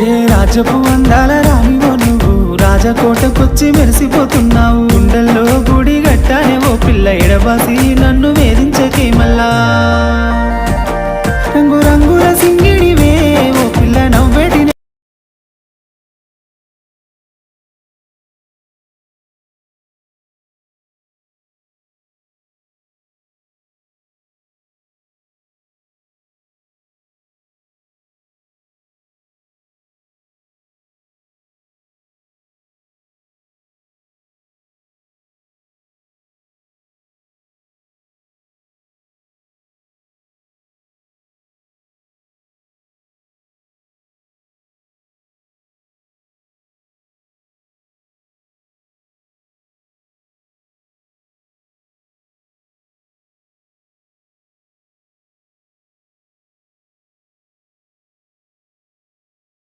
ఏ రాజపు అందాల రానివో నువ్వు. రాజకోటకొచ్చి మెరిసిపోతున్నావు. గుండెల్లో గుడి గట్టానే ఓ పిల్ల ఎడబాసి నన్ను